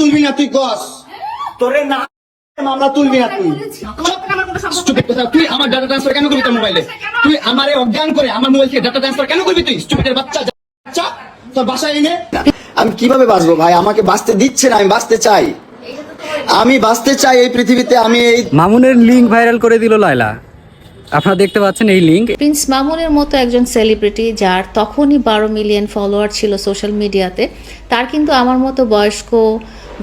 তুলবি না তুই কস তোরে না মামলা তুলবি না তুই। Stupid কথা, তুই আমার ডাটা ট্রান্সফার কেন করবি তোর মোবাইলে তুই আমারে অজ্ঞান করে আমার মোবাইল থেকে ডাটা ট্রান্সফার কেন করবি তুই? স্টুপিডের বাচ্চা বাচ্চা তোর বাসায় এনে। আমি কীভাবে বাঁচবো ভাই? আমাকে বাঁচতে দিচ্ছে না আমি বাঁচতে চাই। আমি বাঁচতে চাই এই পৃথিবীতে আমি এই মামুনের লিঙ্ক ভাইরাল করে দিল লাইলা আপনারা দেখতে পাচ্ছেন এই লিঙ্ক প্রিন্স মামুনের মতো একজন সেলিব্রিটি যার তখনই বারো মিলিয়ন ফলোয়ার ছিল সোশ্যাল মিডিয়াতে তার কিন্তু আমার মতো বয়স্ক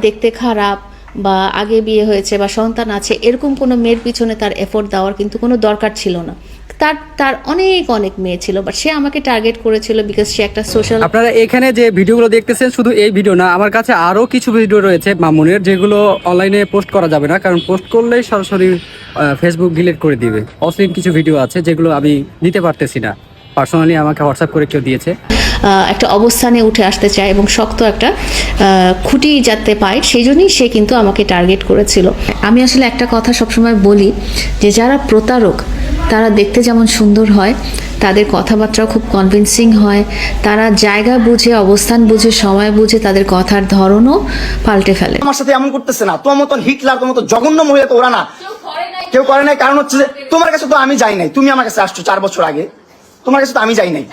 দেখতে খারাপ বা আগে বিয়ে হয়েছে বা সন্তান আছে, এরকম কোনো মেয়ের পিছনে তার এফোর্ট দেওয়ার কিন্তু কোনো দরকার ছিল না। তার তার অনেক অনেক মেয়ে ছিল বাট সে আমাকে টার্গেট করেছিল বিকজ সে একটা সোশ্যাল আপনারা এখানে যে ভিডিওগুলো দেখতেছেন শুধু এই ভিডিও না, আমার কাছে আরও কিছু ভিডিও রয়েছে মামুনের, যেগুলো অনলাইনে পোস্ট করা যাবে না, কারণ পোস্ট করলেই সরাসরি ফেসবুক ডিলিট করে দিবে। অশ্লীল কিছু ভিডিও আছে যেগুলো আমি নিতে পারতেছি না। পার্সোনালি আমাকে হোয়াটসঅ্যাপ করে কেউ দিয়েছে। একটা অবস্থানে উঠে আসতে চায় এবং শক্ত একটা খুঁটি যাতে পায় সেই জন্যই সে কিন্তু আমাকে টার্গেট করেছিল। আমি আসলে একটা কথা সবসময় বলি যে যারা প্রতারক তারা দেখতে যেমন সুন্দর হয় তাদের কথাবার্তাও খুব কনভিন্সিং হয় তারা জায়গা বুঝে অবস্থান বুঝে সময় বুঝে তাদের কথার ধরনও পাল্টে ফেলে। আমার সাথে এমন করতেছে না। তোমার মতন হিটলার তোমার মতো জঘন্য মহিলা তো ওরা না। কেউ করে নাই। কারণ হচ্ছে যে তোমার কাছে তো আমি যাই নাই। তুমি আমার কাছে আসছো চার বছর আগে। তোমার কাছে তো আমি যাই নাই।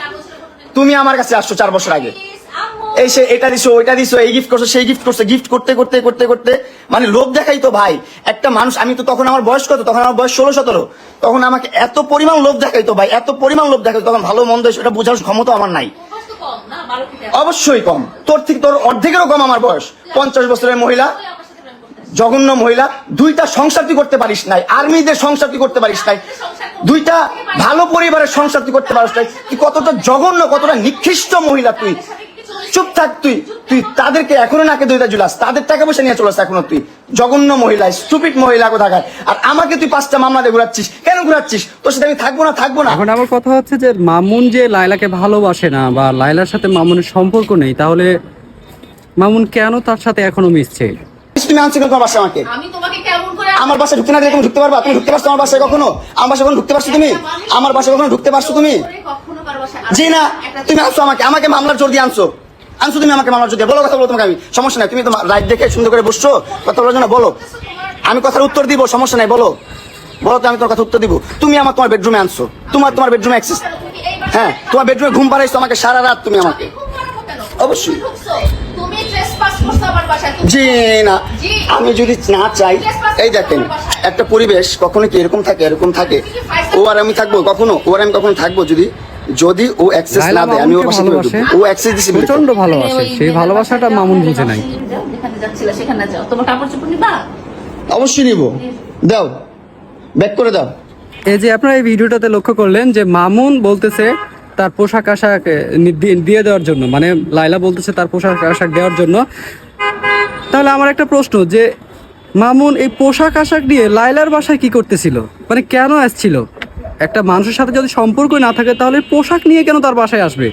তুমি আমার কাছে আসছো চার বছর আগে। এই সে এটা দিছো ওইটা দিছো এই গিফট করছ সেই গিফট করছ গিফট করতে করতে করতে করতে। মানে লোভ দেখাই তো ভাই একটা মানুষ আমি তো তখন আমার বয়স কত? তখন আমার বয়স ষোলো সতেরো। তখন আমাকে এত পরিমাণ লোভ দেখাই তো ভাই এত পরিমাণ লোভ দেখাই তখন ভালো মন্দ সেটা বোঝার ক্ষমতা আমার নাই। অবশ্যই কম তোর থেকে তোর অর্ধেকেরও কম আমার বয়স। পঞ্চাশ বছরের মহিলা জঘন্য মহিলা, দুইটা সংসার তুই করতে পারিস নাই, আর্মিদের সংসার তুই করতে পারিস নাই, দুইটা ভালো পরিবারের সংসার তুই করতে পারিস নাই তুই কতটা জঘন্য, কতটা নিকৃষ্ট মহিলা তুই। চুপ থাক তুই তুই তাদেরকে এখনও নাকে দুইটা জুলাস তাদের টাকা পয়সা নিয়ে চলাস এখনও তুই। জঘন্য মহিলা স্টুপিড মহিলা কোথা কোথাকার। আর আমাকে তুই পাঁচটা মামলা দিয়ে ঘুরাচ্ছিস, কেন ঘুরাচ্ছিস? তোর সাথে আমি থাকব না থাকব না। এখন আমার কথা হচ্ছে যে মামুন যে লাইলাকে ভালোবাসে না বা লাইলার সাথে মামুনের সম্পর্ক নেই, তাহলে মামুন কেন তার সাথে এখনও মিশছে? তুমি আনছো কেন তোমার বাসায় আমাকে? আমার বাসায় ঢুকতে না দিলে তুমি ঢুকতে পারবা। তুমি ঢুকতে পারছ আমার বাসায় কখনো? আমার বাসায় কখনো ঢুকতে পারছ তুমি? আমার বাসায় কখনো ঢুকতে পারছ তুমি? জি না তুমি আনছো আমাকে। আমাকে মামলার জোর দিয়ে আনছো। আনছো তুমি আমাকে মামলার জোর দিয়ে। বলো কথা বলো তোমাকে আমি। সমস্যা নাই। তুমি তো রাইট দেখে সুন্দর করে বসছো। কথা বলার জন্য বলো। আমি কথার উত্তর দিব সমস্যা নাই বলো। বলো তো আমি তোমার কথা উত্তর দিব। তুমি আমার তোমার বেডরুমে আনছো। তোমার তোমার বেডরুমে অ্যাক্সেস হ্যাঁ তোমার বেডরুমে ঘুম পাড়াইছো আমাকে সারা রাত তুমি আমাকে। অবশ্যই। জি না। আমি যদি না চাই এই দেখেন একটা পরিবেশ কখনো কি এরকম থাকে এরকম থাকে? ও আর আমি থাকব কখনো? ও আর আমি কখনো থাকব যদি যদি ও অ্যাক্সেস না দেয় আমি ওর পাশে? ও অ্যাক্সেস দিছে প্রচণ্ড ভালোবাসে সেই ভালোবাসাটা মামুন বুঝে নাই। যাও, যেখানে যাচ্ছিলা সেখানে যাও। তোমার কাপড় চোপড় নিবা? অবশ্যই নিব। দাও ব্যাক করে দাও। এই যে আপনারা এই ভিডিওটাতে লক্ষ্য করলেন যে মামুন বলতেছে তার পোশাক আশাক দিয়ে দেওয়ার জন্য মানে লাইলা বলতেছে তার পোশাক আশাক দেওয়ার জন্য। তাহলে আমার একটা প্রশ্ন যে, মামুন এই পোশাক আশাক নিয়ে লাইলার বাসায় কি করতেছিল? মানে কেন আসছিল? একটা মানুষের সাথে যদি সম্পর্ক না থাকে তাহলে পোশাক নিয়ে কেন তার বাসায় আসবে?